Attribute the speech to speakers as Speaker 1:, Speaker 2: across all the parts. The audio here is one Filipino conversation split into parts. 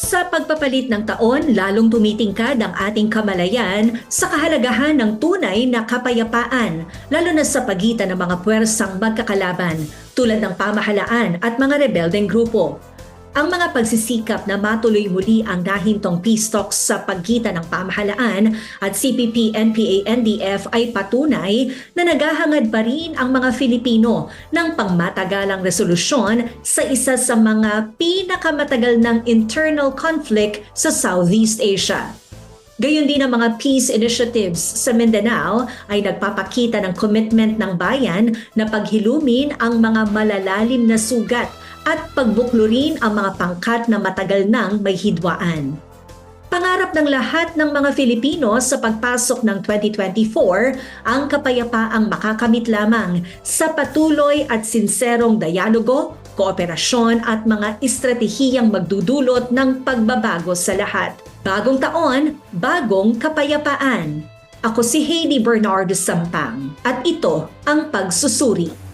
Speaker 1: Sa pagpapalit ng taon, lalong tumitingkad ang ating kamalayan sa kahalagahan ng tunay na kapayapaan, lalo na sa pagitan ng mga puwersang magkakalaban tulad ng pamahalaan at mga rebeldeng grupo. Ang mga pagsisikap na matuloy muli ang nahintong peace talks sa pagitan ng pamahalaan at CPP, NPA, NDF ay patunay na naghahangad pa rin ang mga Filipino ng pangmatagalang resolusyon sa isa sa mga pinakamatagal ng internal conflict sa Southeast Asia. Gayon din ang mga peace initiatives sa Mindanao ay nagpapakita ng commitment ng bayan na paghilumin ang mga malalalim na sugat at pagbuklurin ang mga pangkat na matagal nang may hidwaan. Pangarap ng lahat ng mga Filipino sa pagpasok ng 2024 ang kapayapaang makakamit lamang sa patuloy at sinserong dialogo, kooperasyon at mga estratehiyang magdudulot ng pagbabago sa lahat. Bagong taon, bagong kapayapaan. Ako si Hailey Bernardo Sampang at ito ang Pagsusuri.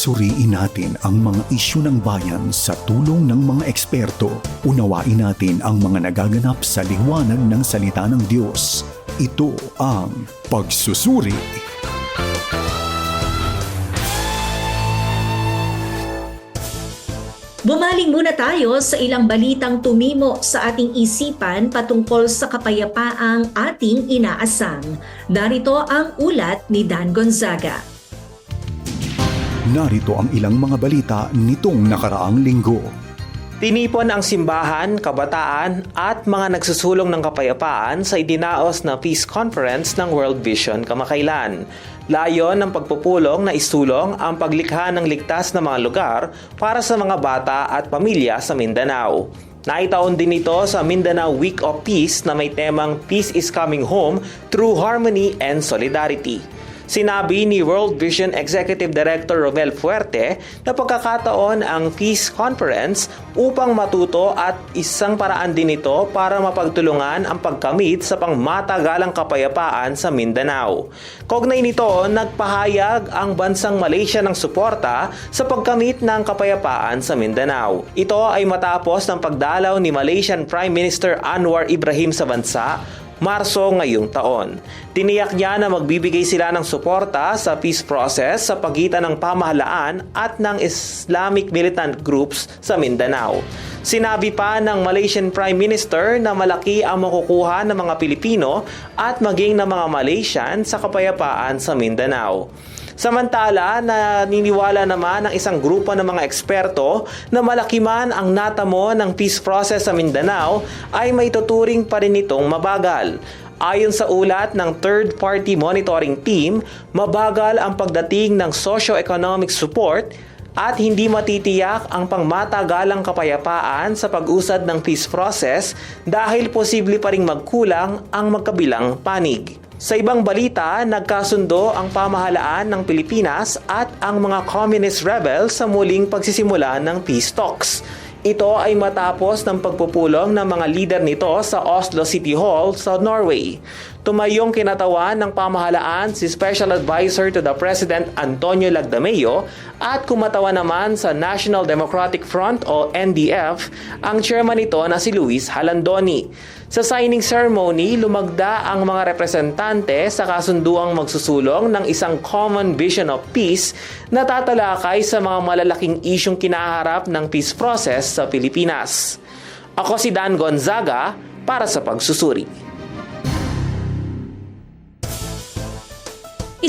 Speaker 2: Suriin natin ang mga isyu ng bayan sa tulong ng mga eksperto. Unawain natin ang mga nagaganap sa liwanag ng salita ng Diyos. Ito ang Pagsusuri.
Speaker 1: Bumaling muna tayo sa ilang balitang tumimo sa ating isipan patungkol sa kapayapaang ating inaasam. Narito ang ulat ni Dan Gonzaga.
Speaker 2: Narito ang ilang mga balita nitong nakaraang linggo.
Speaker 3: Tinipon ang simbahan, kabataan at mga nagsusulong ng kapayapaan sa idinaos na Peace Conference ng World Vision kamakailan. Layon ng pagpupulong na isulong ang paglikha ng ligtas na mga lugar para sa mga bata at pamilya sa Mindanao. Naitaon din ito sa Mindanao Week of Peace na may temang Peace is Coming Home through Harmony and Solidarity. Sinabi ni World Vision Executive Director Rovel Fuerte na pagkakataon ang Peace Conference upang matuto at isang paraan din ito para mapagtulungan ang pagkamit sa pangmatagalang kapayapaan sa Mindanao. Kognay nito, nagpahayag ang bansang Malaysia ng suporta sa pagkamit ng kapayapaan sa Mindanao. Ito ay matapos ng pagdalaw ni Malaysian Prime Minister Anwar Ibrahim sa bansa Marso ngayong taon. Tiniyak niya na magbibigay sila ng suporta sa peace process sa pagitan ng pamahalaan at ng Islamic militant groups sa Mindanao. Sinabi pa ng Malaysian Prime Minister na malaki ang makukuha ng mga Pilipino at maging ng mga Malaysian sa kapayapaan sa Mindanao. Samantala, naniniwala naman ng isang grupo ng mga eksperto na malaki man ang natamo ng peace process sa Mindanao ay may tuturing pa rin itong mabagal. Ayon sa ulat ng third-party monitoring team, mabagal ang pagdating ng socio-economic support at hindi matitiyak ang pangmatagalang kapayapaan sa pag-usad ng peace process dahil posible pa ring magkulang ang magkabilang panig. Sa ibang balita, nagkasundo ang pamahalaan ng Pilipinas at ang mga communist rebels sa muling pagsisimula ng peace talks. Ito ay matapos ng pagpupulong ng mga lider nito sa Oslo City Hall sa Norway. Tumayong kinatawan ng pamahalaan si Special Advisor to the President Antonio Lagdameo at kumatawa naman sa National Democratic Front o NDF ang chairman nito na si Luis Halandoni. Sa signing ceremony, lumagda ang mga representante sa kasunduang magsusulong ng isang common vision of peace na tatalakay sa mga malalaking isyong kinaharap ng peace process sa Pilipinas. Ako si Dan Gonzaga para sa pagsusuri.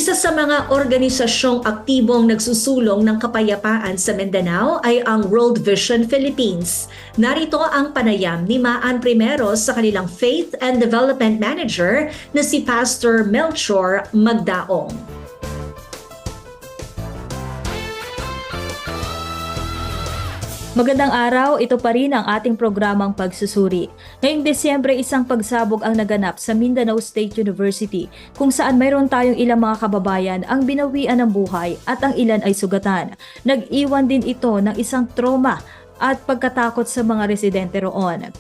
Speaker 1: Isa sa mga organisasyong aktibong nagsusulong ng kapayapaan sa Mindanao ay ang World Vision Philippines. Narito ang panayam ni Maan Primero sa kanilang Faith and Development Manager na si Pastor Melchor Magdaong.
Speaker 4: Magandang araw, ito pa rin ang ating programang pagsusuri. Ngayong Desyembre, isang pagsabog ang naganap sa Mindanao State University kung saan mayroon tayong ilang mga kababayan ang binawian ng buhay at ang ilan ay sugatan. Nag-iwan din ito ng isang trauma at pagkatakot sa mga residente roon.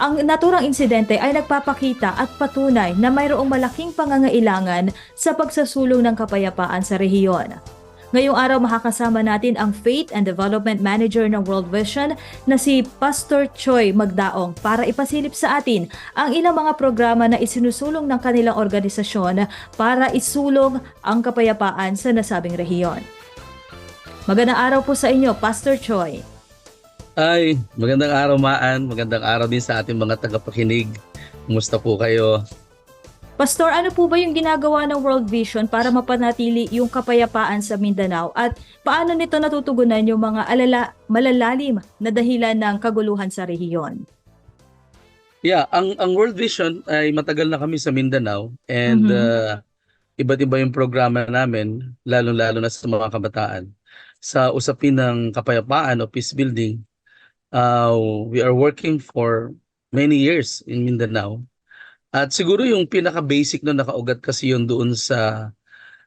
Speaker 4: Ang naturang insidente ay nagpapakita at patunay na mayroong malaking pangangailangan sa pagsasulong ng kapayapaan sa rehiyon. Ngayong araw makakasama natin ang Faith and Development Manager ng World Vision na si Pastor Choi Magdaong para ipasilip sa atin ang ilang mga programa na isinusulong ng kanilang organisasyon para isulong ang kapayapaan sa nasabing rehiyon. Magandang araw po sa inyo, Pastor Choi.
Speaker 5: Ay, magandang araw Maan. Magandang araw din sa ating mga tagapakinig. Kumusta po kayo?
Speaker 4: Pastor, ano po ba yung ginagawa ng World Vision para mapanatili yung kapayapaan sa Mindanao at paano nito natutugunan yung mga alala, malalalim na dahilan ng kaguluhan sa rehiyon?
Speaker 5: Yeah, ang ang World Vision ay matagal na kami sa Mindanao and
Speaker 4: Mhm.
Speaker 5: uh, iba't iba yung programa namin, lalo-lalo na sa mga kabataan. Sa usapin ng kapayapaan o peace building, uh, we are working for many years in Mindanao. At siguro yung pinaka-basic na nakaugat kasi yun doon sa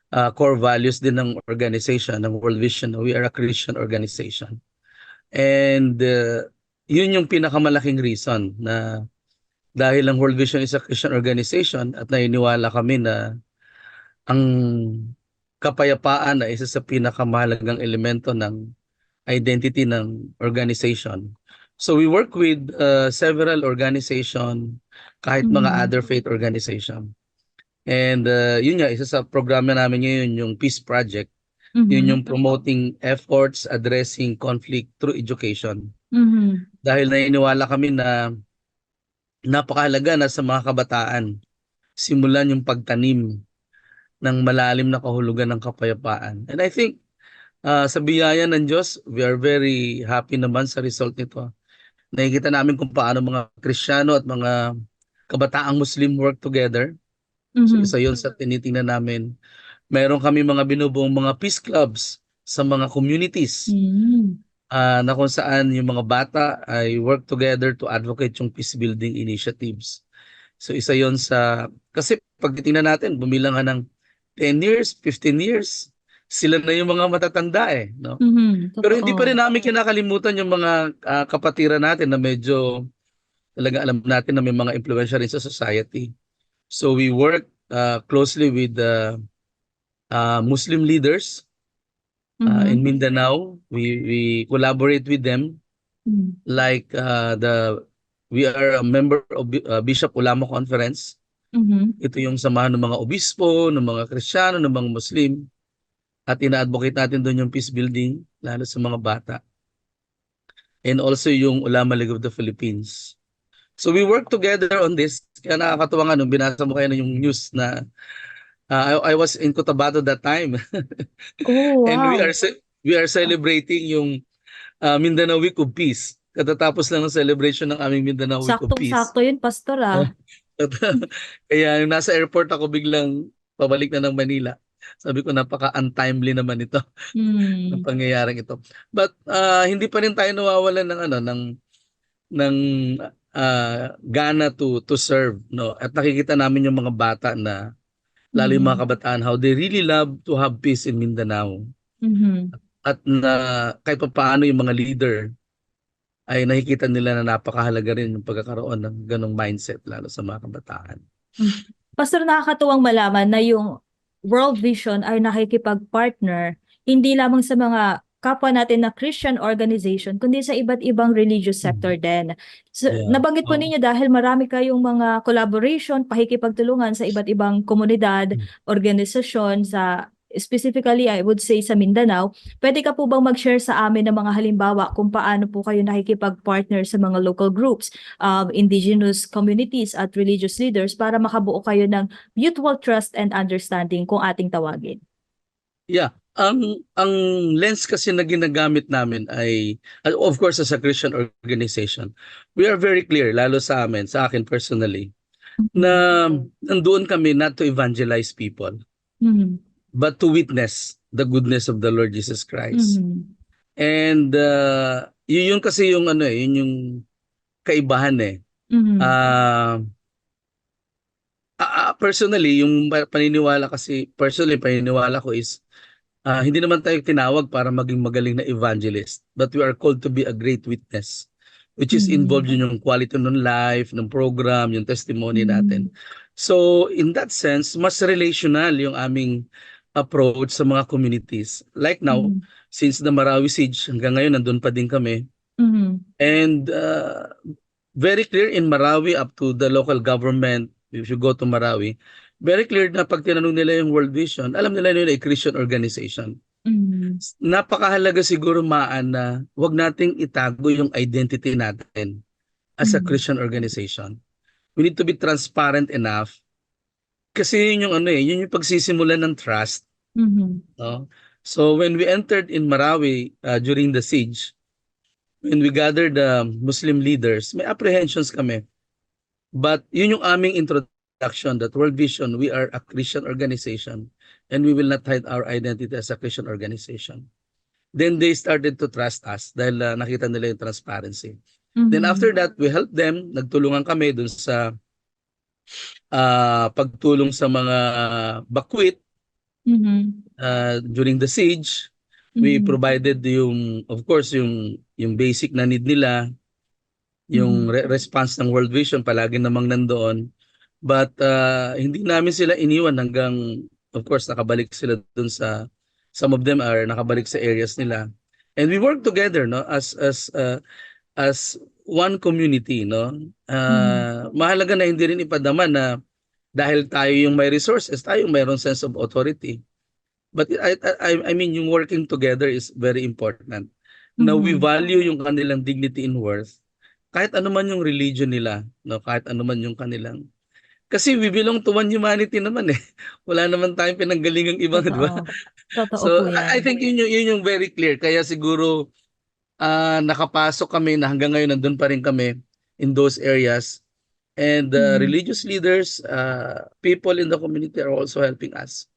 Speaker 5: uh, core values din ng organization, ng World Vision. We are a Christian organization. And uh, yun yung pinakamalaking reason na dahil ang World Vision is a Christian organization at naniniwala kami na ang kapayapaan ay isa sa pinakamahalagang elemento ng identity ng organization. So we work with uh, several organization, kahit mga
Speaker 4: Mhm.
Speaker 5: other faith organization. And uh, yun nga, isa sa programa namin ngayon yung Peace Project. Yun
Speaker 4: Mhm.
Speaker 5: yung promoting efforts addressing conflict through education.
Speaker 4: Mhm.
Speaker 5: Dahil naniniwala kami na napakahalaga na sa mga kabataan simulan yung pagtanim ng malalim na kahulugan ng kapayapaan. And I think uh, sa biyaya ng Diyos, we are very happy naman sa result nito. Nakikita namin kung paano mga Kristiyano at mga kabataang Muslim work together. So
Speaker 4: Mhm.
Speaker 5: isa yun sa tinitingnan namin. Meron kami mga binubuong mga peace clubs sa mga communities
Speaker 4: Mhm.
Speaker 5: ah, na kung saan yung mga bata ay work together to advocate yung peace building initiatives. So isa yon sa, kasi pag titingnan natin, bumilang ka ng 10 years, 15 years, sila na yung mga matatanda eh. No?
Speaker 4: Mhm.
Speaker 5: Pero hindi pa rin namin kinakalimutan yung mga ah, kapatiran natin na medyo talaga alam natin na may mga impluensya rin sa society. So we work ah, closely with the ah, Muslim leaders ah,
Speaker 4: Mhm.
Speaker 5: in Mindanao. We we collaborate with them
Speaker 4: Mhm.
Speaker 5: like uh, the we are a member of uh, Bishop Ulama Conference.
Speaker 4: Mhm.
Speaker 5: Ito yung samahan ng mga obispo, ng mga Kristiyano, ng mga Muslim. At ina-advocate natin doon yung peace building, lalo sa mga bata. And also yung Ulama League of the Philippines. So we work together on this. Kaya nakakatuwa nga nung binasa mo kayo na yung news na uh, I, I was in Cotabato that time.
Speaker 4: Oh,
Speaker 5: And we
Speaker 4: wow.
Speaker 5: are we are celebrating yung uh, Mindanao Week of Peace. Katatapos lang ng celebration ng aming Mindanao Week of Peace.
Speaker 4: Saktong-sakto yun, Pastor ah.
Speaker 5: Kaya nung nasa airport ako biglang pabalik na ng Manila. Sabi ko napaka-untimely naman ito ng
Speaker 4: Hmm.
Speaker 5: pangyayaring ito. But uh, hindi pa rin tayo nawawalan ng ano ng ng uh, gana to to serve no. At nakikita namin yung mga bata na lalo yung mga kabataan how they really love to have peace in Mindanao.
Speaker 4: Mhm.
Speaker 5: at na kahit pa paano yung mga leader ay nakikita nila na napakahalaga rin yung pagkakaroon ng ganong mindset lalo sa mga kabataan.
Speaker 4: Pastor, nakakatuwang malaman na yung World Vision ay nakikipag-partner hindi lamang sa mga kapwa natin na Christian organization, kundi sa iba't ibang religious sector din. So,
Speaker 5: Yeah.
Speaker 4: nabanggit po
Speaker 5: Oo.
Speaker 4: ninyo dahil marami kayong mga collaboration, pakikipagtulungan sa iba't ibang komunidad,
Speaker 5: Mm.
Speaker 4: organisasyon sa specifically I would say sa Mindanao. Pwede ka po bang mag-share sa amin ng mga halimbawa kung paano po kayo nakikipag-partner sa mga local groups, um, indigenous communities at religious leaders para makabuo kayo ng mutual trust and understanding kung ating tawagin.
Speaker 5: Yeah, ang ang lens kasi na ginagamit namin ay uh, of course as a Christian organization. We are very clear lalo sa amin, sa akin personally, na nandoon kami not to evangelize people,
Speaker 4: Mhm.
Speaker 5: but to witness the goodness of the Lord Jesus Christ.
Speaker 4: Mhm.
Speaker 5: And uh, yun, yun kasi yung ano eh, yun yung kaibahan eh.
Speaker 4: Mhm.
Speaker 5: Ah, ah, personally, yung pa- paniniwala kasi, personally, paniniwala ko is, ah, hindi naman tayo tinawag para maging magaling na evangelist, but we are called to be a great witness, which is
Speaker 4: Mhm.
Speaker 5: involved yun yung quality ng life, ng program, yung testimony
Speaker 4: Mhm.
Speaker 5: natin. So, in that sense, mas relational yung aming approach sa mga communities. Like now,
Speaker 4: Mhm.
Speaker 5: since the Marawi siege, hanggang ngayon nandun pa din kami.
Speaker 4: Mhm.
Speaker 5: And uh, very clear in Marawi up to the local government, if you go to Marawi, very clear na pag tinanong nila yung World Vision, alam nila yun ay Christian organization.
Speaker 4: Mhm.
Speaker 5: Napakahalaga siguro maan na wag nating itago yung identity natin as a
Speaker 4: Mhm.
Speaker 5: Christian organization. We need to be transparent enough kasi yun yung ano eh, yun yung pagsisimulan ng trust
Speaker 4: Mhm.
Speaker 5: No? So when we entered in Marawi uh, during the siege, when we gathered the Muslim leaders, may apprehensions kami. But yun yung aming introduction that World Vision, we are a Christian organization and we will not hide our identity as a Christian organization. Then they started to trust us dahil uh, nakita nila yung transparency. Then
Speaker 4: Mhm.
Speaker 5: after that, we helped them, nagtulungan kami dun sa uh, pagtulong sa mga bakwit
Speaker 4: Mhm.
Speaker 5: uh, during the siege. We
Speaker 4: Mhm.
Speaker 5: provided yung, of course, yung, yung basic na need nila, yung re- response ng World Vision, palagi namang nandoon. But uh, hindi namin sila iniwan hanggang, of course, nakabalik sila dun sa, some of them are nakabalik sa areas nila. And we work together, no, as, as, uh, as one community, no. Uh, Mahalaga na hindi rin ipadama na dahil tayo yung may resources, tayo yung mayroong sense of authority. But I, I, I mean, yung working together is very important. Na we value yung kanilang dignity and worth. Kahit ano man yung religion nila, no? kahit ano man yung kanilang. Kasi we belong to one humanity naman eh. Wala naman tayong pinanggalingang iba, di ba? So,
Speaker 4: po yan.
Speaker 5: I I think yun yung, yun yung very clear. Kaya siguro, ah, nakapasok kami na hanggang ngayon nandun pa rin kami in those areas. And uh,
Speaker 4: Mhm.
Speaker 5: religious leaders, uh, people in the community are also helping us.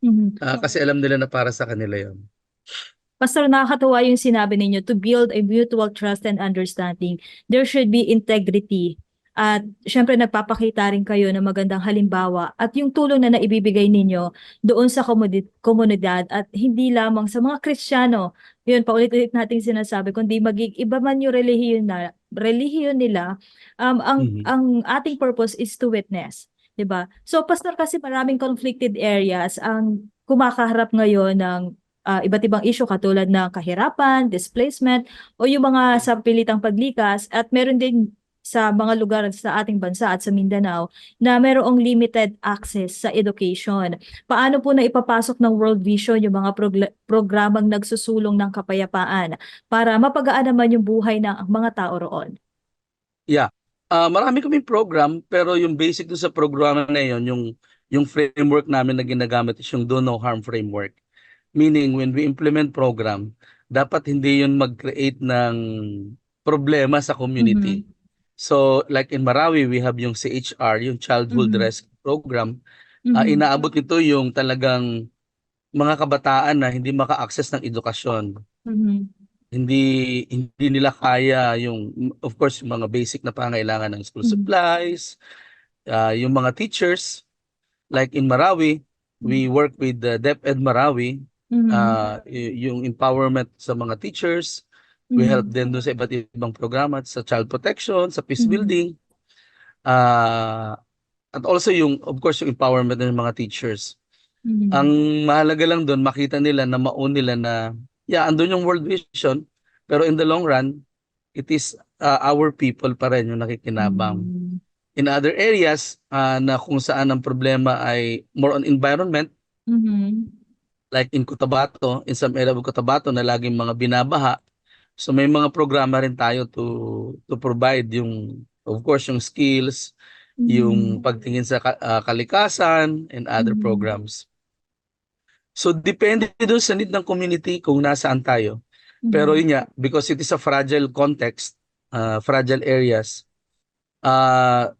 Speaker 4: Mhm.
Speaker 5: Ah, kasi alam nila na para sa kanila yun.
Speaker 4: Pastor, nakakatuwa yung sinabi ninyo, to build a mutual trust and understanding, there should be integrity. At syempre nagpapakita rin kayo ng magandang halimbawa at yung tulong na naibibigay ninyo doon sa komuni- komunidad at hindi lamang sa mga Kristiyano. Yun, paulit-ulit nating sinasabi, kundi magig iba man yung relihiyon na relihiyon nila, um, ang
Speaker 5: Mhm.
Speaker 4: ang ating purpose is to witness, 'di ba? So pastor kasi maraming conflicted areas ang kumakaharap ngayon ng ah, iba't ibang issue katulad ng kahirapan, displacement, o yung mga sa pilitang paglikas at meron din sa mga lugar sa ating bansa at sa Mindanao na merong limited access sa education. Paano po na ipapasok ng World Vision yung mga programang nagsusulong ng kapayapaan para mapagaan naman yung buhay ng mga tao roon?
Speaker 5: Ah, marami kaming program, pero yung basic dun sa programa na yun, yung, yung framework namin na ginagamit is yung do no harm framework. Meaning, when we implement program, dapat hindi yun mag-create ng problema sa community. So, like in Marawi, we have yung CHR, yung Childhood
Speaker 4: Mhm.
Speaker 5: Rescue Program. Ah,
Speaker 4: Mhm.
Speaker 5: inaabot nito yung talagang mga kabataan na hindi maka-access ng edukasyon.
Speaker 4: Mhm.
Speaker 5: Hindi hindi nila kaya yung of course yung mga basic na pangailangan ng school
Speaker 4: Mhm.
Speaker 5: supplies, ah, yung mga teachers like in Marawi, we work with the DepEd Marawi,
Speaker 4: Mhm.
Speaker 5: ah, y- yung empowerment sa mga teachers, we
Speaker 4: Mhm.
Speaker 5: help them doon sa iba't ibang programa sa child protection, sa peace
Speaker 4: Mhm.
Speaker 5: building. ah at also yung of course yung empowerment ng mga teachers.
Speaker 4: Mhm.
Speaker 5: Ang mahalaga lang doon makita nila na maun nila na yeah, andun yung world vision pero in the long run it is uh, our people pa rin yung nakikinabang. In other areas uh, na kung saan ang problema ay more on environment
Speaker 4: Mhm.
Speaker 5: like in Cotabato, in some area of Cotabato na laging mga binabaha. So may mga programa rin tayo to to provide yung of course yung skills, yung
Speaker 4: Mhm.
Speaker 5: pagtingin sa ah, kalikasan and other
Speaker 4: Mhm.
Speaker 5: programs. So depende doon sa need ng community kung nasaan tayo. Pero
Speaker 4: Mhm.
Speaker 5: yun nga, because it is a fragile context, uh, fragile areas, uh,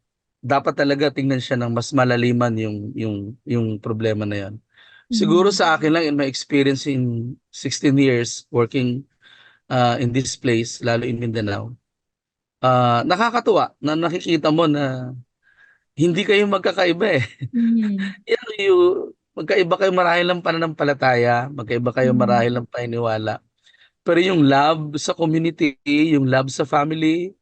Speaker 5: dapat talaga tingnan siya ng mas malaliman yung yung yung problema na yan. Siguro
Speaker 4: Mhm.
Speaker 5: sa akin lang in my experience in 16 years working uh, in this place, lalo in Mindanao, uh, nakakatuwa na nakikita mo na hindi kayo magkakaiba eh.
Speaker 4: Mhm.
Speaker 5: Yan, you, magkaiba kayo marahil ng pananampalataya, magkaiba kayo
Speaker 4: Mhm.
Speaker 5: marahil ng paniniwala. Pero yung love sa community, yung love sa family,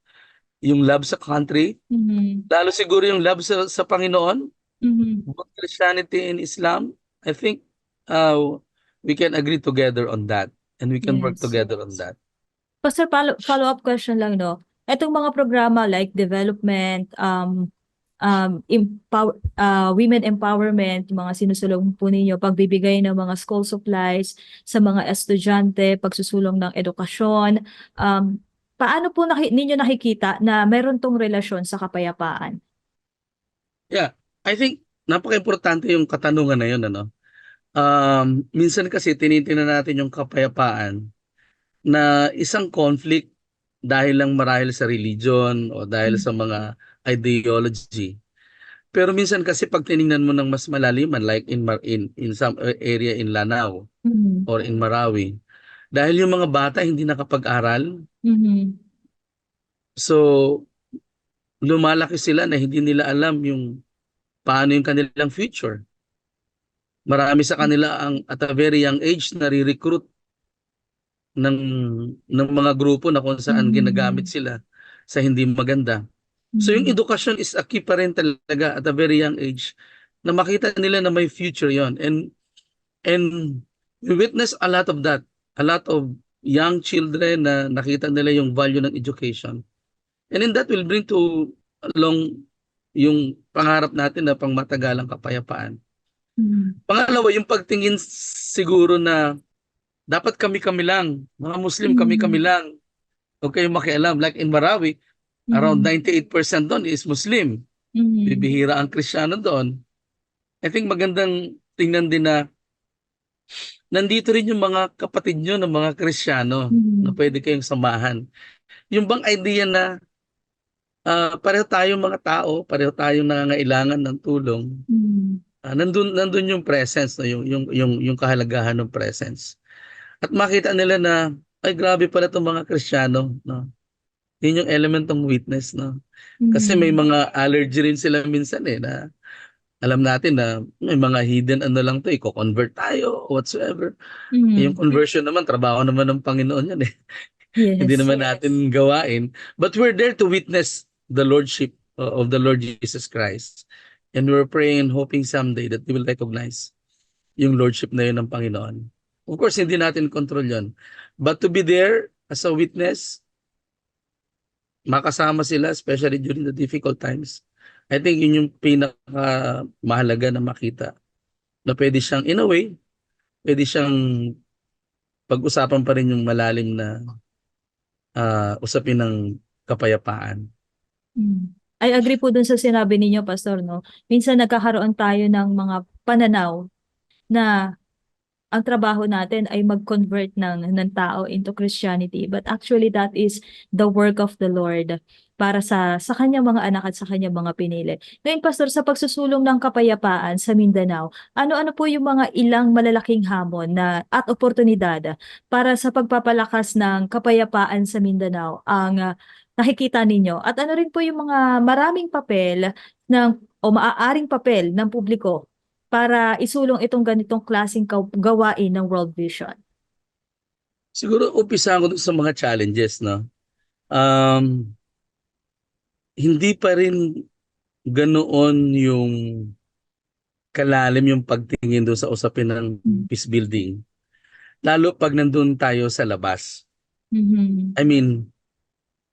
Speaker 5: yung love sa country,
Speaker 4: Mhm.
Speaker 5: lalo siguro yung love sa, sa Panginoon,
Speaker 4: Mhm.
Speaker 5: both Christianity and Islam, I think uh, we can agree together on that and we can work
Speaker 4: Yes.
Speaker 5: together on that.
Speaker 4: Pastor, follow, follow-up question lang, no? Etong mga programa like development, um, um, empower, uh, women empowerment, yung mga sinusulong po ninyo, pagbibigay ng mga school supplies sa mga estudyante, pagsusulong ng edukasyon, um, paano po naki, ninyo nakikita na meron tong relasyon sa kapayapaan?
Speaker 5: I think napaka-importante yung katanungan na yun, ano? Um, minsan kasi tinitingnan natin yung kapayapaan na isang conflict dahil lang marahil sa religion o dahil sa mga ideology. Pero minsan kasi pag tiningnan mo ng mas malaliman like in Mar- in in some area in Lanao
Speaker 4: Mhm.
Speaker 5: or in Marawi, dahil yung mga bata hindi nakapag-aral,
Speaker 4: Mhm.
Speaker 5: so lumalaki sila na hindi nila alam yung paano yung kanilang future. Marami sa kanila ang at a very young age nare-recruit ng ng mga grupo na kung saan
Speaker 4: Mm.
Speaker 5: ginagamit sila sa hindi maganda. So yung
Speaker 4: Mhm.
Speaker 5: edukasyon is a key pa rin talaga at a very young age na makita nila na may future yon and and we witness a lot of that a lot of young children na nakita nila yung value ng education and then that will bring to along yung pangarap natin na pangmatagalang kapayapaan
Speaker 4: Mhm.
Speaker 5: Pangalawa, yung pagtingin siguro na dapat kami-kami lang, mga Muslim kami-kami
Speaker 4: Mm.
Speaker 5: lang. Huwag kayong makialam. Like in Marawi, around 98% doon is Muslim.
Speaker 4: Mhm.
Speaker 5: Bibihira ang Kristiyano doon. I think magandang tingnan din na nandito rin yung mga kapatid nyo ng mga Kristiyano na
Speaker 4: Mhm.
Speaker 5: pwede kayong samahan. Yung bang idea na ah, pareho tayong mga tao, pareho tayong nangangailangan ng tulong,
Speaker 4: Mhm.
Speaker 5: Ah, nandun nandun yung presence no yung yung yung yung kahalagahan ng presence. At makita nila na ay grabe pala tong mga Kristiyano no. Yun yung element ng witness no. Kasi may
Speaker 4: Mhm.
Speaker 5: mga allergy rin sila minsan eh na alam natin na may mga hidden ano lang to i-convert tayo whatsoever.
Speaker 4: Mhm.
Speaker 5: Yung conversion naman trabaho naman ng Panginoon yan eh.
Speaker 4: Yes.
Speaker 5: Hindi naman natin gawain. But we're there to witness the lordship uh, of the Lord Jesus Christ. And we're praying and hoping someday that we will recognize yung lordship na yun ng Panginoon. Of course, hindi natin control yon. But to be there as a witness, makasama sila, especially during the difficult times, I think yun yung pinaka mahalaga na makita. Na pwede siyang, in a way, pwede siyang pag-usapan pa rin yung malalim na ah, usapin ng kapayapaan.
Speaker 4: Mm. I agree po dun sa sinabi ninyo, Pastor, no? Minsan nagkakaroon tayo ng mga pananaw na ang trabaho natin ay mag-convert ng, ng tao into Christianity. But actually, that is the work of the Lord para sa sa kanyang mga anak at sa kanyang mga pinili. Ngayon, Pastor, sa pagsusulong ng kapayapaan sa Mindanao, ano-ano po yung mga ilang malalaking hamon na at oportunidad para sa pagpapalakas ng kapayapaan sa Mindanao ang ah, nakikita ninyo? At ano rin po yung mga maraming papel ng o maaaring papel ng publiko para isulong itong ganitong klaseng kaw- gawain ng World Vision?
Speaker 5: Siguro umpisa ko sa mga challenges, no? Um, hindi pa rin ganoon yung kalalim yung pagtingin doon sa usapin ng
Speaker 4: Mm.
Speaker 5: peace building. Lalo pag nandun tayo sa labas.
Speaker 4: Mhm.
Speaker 5: I mean,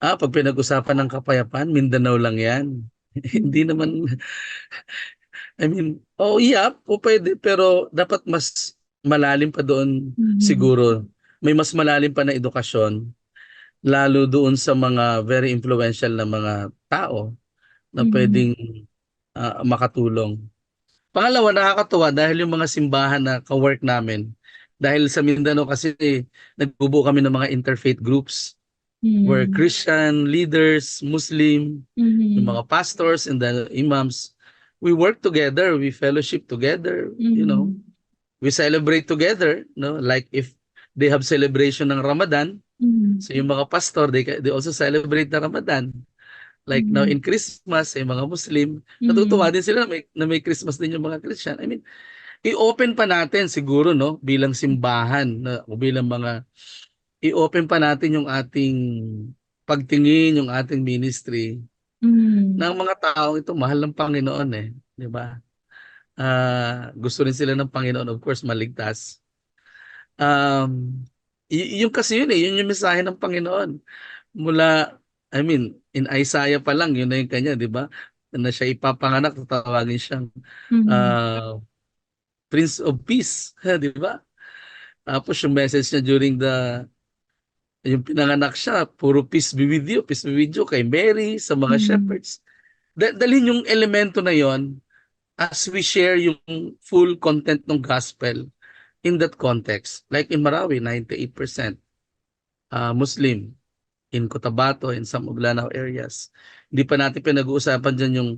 Speaker 5: ah, pag pinag-usapan ng kapayapaan, Mindanao lang yan. Hindi naman, I mean, oh yeah, po pwede, pero dapat mas malalim pa doon
Speaker 4: Mhm.
Speaker 5: siguro. May mas malalim pa na edukasyon, lalo doon sa mga very influential na mga tao na
Speaker 4: Mhm.
Speaker 5: pwedeng ah, makatulong. Pangalawa, nakakatuwa dahil yung mga simbahan na ka-work namin, dahil sa Mindanao kasi nagbubuo kami ng mga interfaith groups where
Speaker 4: Mhm.
Speaker 5: Christian leaders, Muslim,
Speaker 4: Mhm.
Speaker 5: yung mga pastors and the imams, we work together, we fellowship together, you know,
Speaker 4: Mhm.
Speaker 5: we celebrate together, no? Like if they have celebration ng Ramadan,
Speaker 4: Mhm.
Speaker 5: so yung mga pastor, they, they also celebrate the Ramadan. Like now
Speaker 4: Mhm.
Speaker 5: in Christmas, yung mga Muslim,
Speaker 4: Mhm.
Speaker 5: natutuwa din sila na may, na may Christmas din yung mga Christian. I mean, i-open pa natin siguro, no? Bilang simbahan, na, o bilang mga, i-open pa natin yung ating pagtingin, yung ating ministry
Speaker 4: Mhm.
Speaker 5: ng mga taong ito, mahal ng Panginoon eh. Di ba? Ah, gusto rin sila ng Panginoon, of course, maligtas. Um, y- yung kasi yun eh, yun yung mensahe ng Panginoon. Mula, I mean, in Isaiah pa lang, yun na yung kanya, di ba? Na siya ipapanganak, tatawagin siyang
Speaker 4: Mhm.
Speaker 5: ah, Prince of Peace, di ba? Tapos yung message niya during the yung pinanganak siya, puro peace be with you, peace be with you kay Mary, sa mga
Speaker 4: Mhm.
Speaker 5: shepherds. Da- dalhin yung elemento na yon as we share yung full content ng gospel in that context. Like in Marawi, 98% uh, Muslim. In Cotabato, in some Oglanao areas. Hindi pa natin pinag-uusapan dyan yung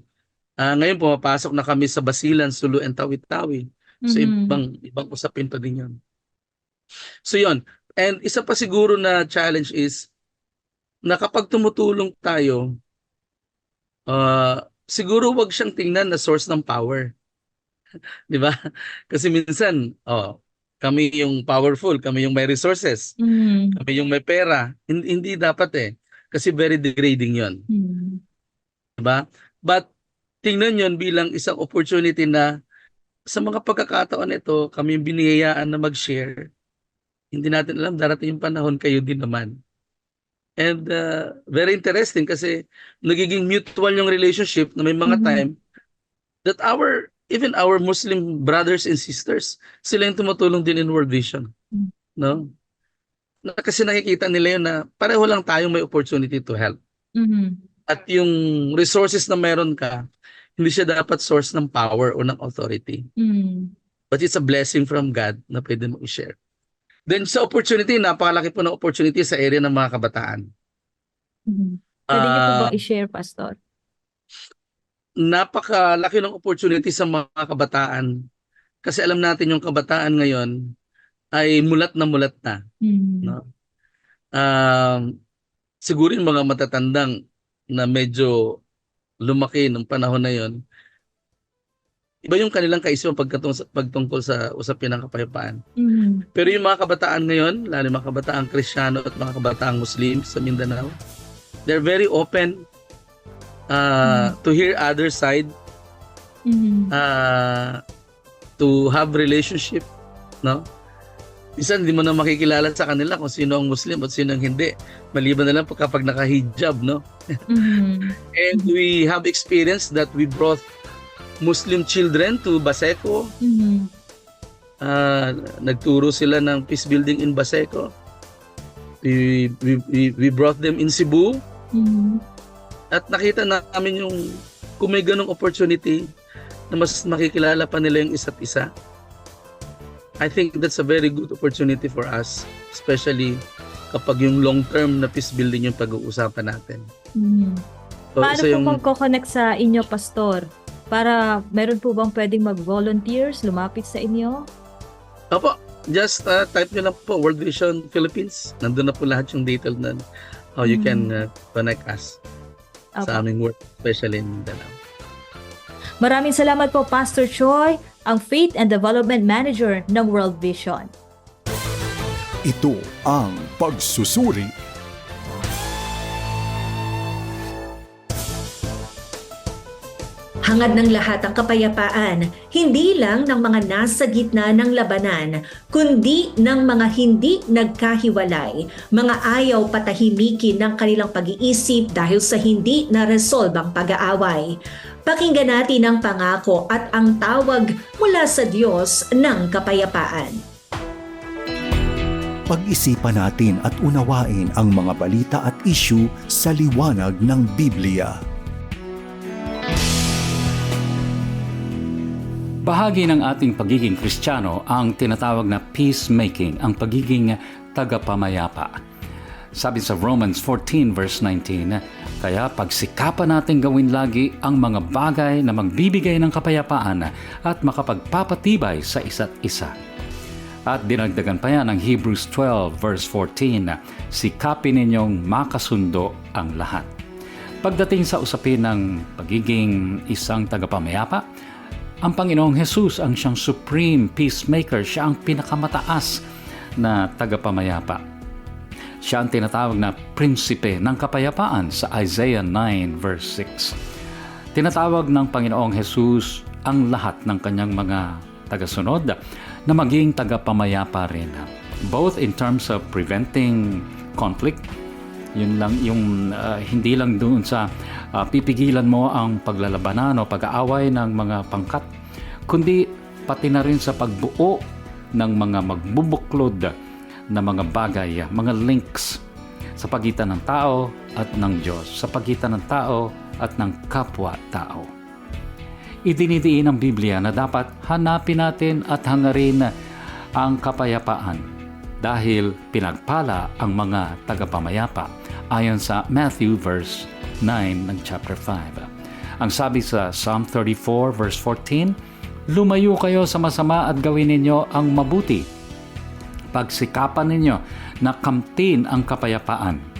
Speaker 5: ah, ngayon pumapasok na kami sa Basilan, Sulu, and Tawi-Tawi. So
Speaker 4: Mhm.
Speaker 5: ibang ibang usapin pa din 'yon. So 'yon. And isa pa siguro na challenge is na kapag tumutulong tayo uh, siguro wag siyang tingnan na source ng power. 'Di ba? Kasi minsan, oh, kami yung powerful, kami yung may resources,
Speaker 4: Mhm.
Speaker 5: kami yung may pera. Hindi, hindi dapat eh. Kasi very degrading 'yon.
Speaker 4: Mhm.
Speaker 5: Diba? But tingnan yon bilang isang opportunity na sa mga pagkakataon ito, kami yung biniyayaan na mag-share. Hindi natin alam, darating yung panahon, kayo din naman. And uh, very interesting kasi nagiging mutual yung relationship na may mga
Speaker 4: Mhm.
Speaker 5: time that our, even our Muslim brothers and sisters, sila yung tumutulong din in World Vision.
Speaker 4: Mhm.
Speaker 5: No? Na, kasi nakikita nila yun na pareho lang tayong may opportunity to help
Speaker 4: Mhm.
Speaker 5: at yung resources na meron ka, hindi siya dapat source ng power o ng authority.
Speaker 4: Mhm.
Speaker 5: But it's a blessing from God na pwede mo i-share. Then sa opportunity, napakalaki po ng opportunity sa area ng mga kabataan.
Speaker 4: Mhm. Pwede niyo po
Speaker 5: Ah,
Speaker 4: ba i-share, Pastor?
Speaker 5: napakalaki ng opportunity sa mga kabataan kasi alam natin yung kabataan ngayon ay mulat na mulat na.
Speaker 4: Mhm.
Speaker 5: No? Um, siguro yung mga matatandang na medyo lumaki nung panahon na yon iba yung kanilang kaisipan pagkatung- pagtungkol sa usapin ng kapayapaan.
Speaker 4: Mhm.
Speaker 5: Pero yung mga kabataan ngayon, lalo yung mga kabataang Kristiyano at mga kabataang Muslim sa Mindanao, they're very open uh, to hear other side,
Speaker 4: Mhm.
Speaker 5: uh, to have relationship, no? Minsan hindi mo na makikilala sa kanila kung sino ang Muslim at sino ang hindi. Maliban na lang kapag naka-hijab, no?
Speaker 4: Mhm.
Speaker 5: And we have experienced that we brought Muslim children to Baseco.
Speaker 4: Mhm.
Speaker 5: Ah, nagturo sila ng peace building in Baseco. We, we, we, we brought them in Cebu.
Speaker 4: Mhm.
Speaker 5: At nakita namin yung kung may ganong opportunity na mas makikilala pa nila yung isa't isa. I think that's a very good opportunity for us, especially kapag yung long-term na peace building yung pag-uusapan natin.
Speaker 4: Mhm.
Speaker 5: So,
Speaker 4: Paano
Speaker 5: isa
Speaker 4: po
Speaker 5: yung,
Speaker 4: magko-connect sa inyo, Pastor? Para meron po bang pwedeng mag-volunteers, lumapit sa inyo?
Speaker 5: Opo, just uh, type nyo lang po World Vision Philippines. Nandun na po lahat yung detail na how you
Speaker 4: Mm.
Speaker 5: can uh, connect us
Speaker 4: Opo.
Speaker 5: sa aming work, especially in Mindanao.
Speaker 4: Maraming salamat po, Pastor Choi, ang Faith and Development Manager ng World Vision.
Speaker 2: Ito ang pagsusuri
Speaker 1: Hangad ng lahat ang kapayapaan, hindi lang ng mga nasa gitna ng labanan, kundi ng mga hindi nagkahiwalay, mga ayaw patahimikin ng kanilang pag-iisip dahil sa hindi na-resolve ang pag-aaway. Pakinggan natin ang pangako at ang tawag mula sa Diyos ng kapayapaan.
Speaker 2: Pag-isipan natin at unawain ang mga balita at issue sa liwanag ng Biblia.
Speaker 6: Bahagi ng ating pagiging Kristiyano ang tinatawag na peacemaking, ang pagiging tagapamayapa. Sabi sa Romans 14 verse 19, kaya pagsikapan natin gawin lagi ang mga bagay na magbibigay ng kapayapaan at makapagpapatibay sa isa't isa. At dinagdagan pa yan ng Hebrews 12 verse 14, sikapin ninyong makasundo ang lahat. Pagdating sa usapin ng pagiging isang tagapamayapa, ang Panginoong Jesus ang siyang supreme peacemaker, siya ang pinakamataas na tagapamayapa. Siya ang tinatawag na prinsipe ng kapayapaan sa Isaiah 9 verse 6. Tinatawag ng Panginoong Jesus ang lahat ng kanyang mga tagasunod na maging tagapamayapa rin. Both in terms of preventing conflict, yun lang yung ah, hindi lang doon sa ah, pipigilan mo ang paglalabanan o pag-aaway ng mga pangkat, kundi pati na rin sa pagbuo ng mga magbubuklod na mga bagay, mga links sa pagitan ng tao at ng Diyos, sa pagitan ng tao at ng kapwa-tao. Idinidiin ng Biblia na dapat hanapin natin at hangarin ang kapayapaan dahil pinagpala ang mga tagapamayapa ayon sa Matthew verse 9 ng chapter 5. Ang sabi sa Psalm 34 verse 14, Lumayo kayo sa masama at gawin ninyo ang mabuti. Pagsikapan ninyo na kamtin ang kapayapaan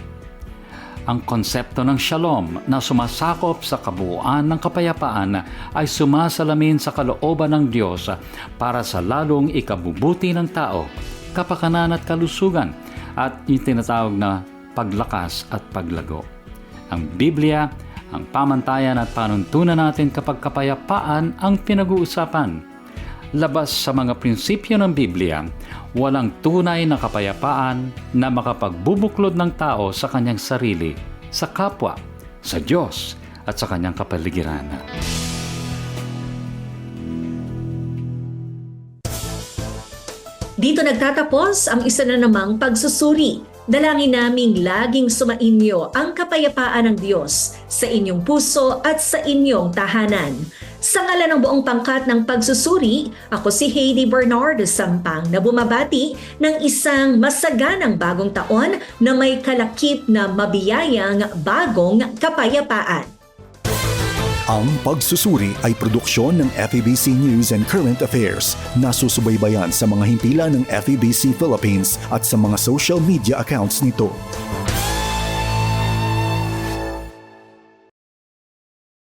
Speaker 6: ang konsepto ng shalom na sumasakop sa kabuuan ng kapayapaan ay sumasalamin sa kalooban ng Diyos para sa lalong ikabubuti ng tao, kapakanan at kalusugan at yung tinatawag na paglakas at paglago. Ang Biblia, ang pamantayan at panuntunan natin kapag kapayapaan ang pinag-uusapan labas sa mga prinsipyo ng Biblia, walang tunay na kapayapaan na makapagbubuklod ng tao sa kanyang sarili, sa kapwa, sa Diyos, at sa kanyang kapaligiran.
Speaker 1: Dito nagtatapos ang isa na namang pagsusuri. Dalangin naming laging sumainyo ang kapayapaan ng Diyos sa inyong puso at sa inyong tahanan. Sa ngalan ng buong pangkat ng pagsusuri, ako si Heidi Bernardo Sampang na bumabati ng isang masaganang bagong taon na may kalakip na mabiyayang bagong kapayapaan.
Speaker 2: Ang pagsusuri ay produksyon ng FEBC News and Current Affairs na susubaybayan sa mga himpilan ng FEBC Philippines at sa mga social media accounts nito.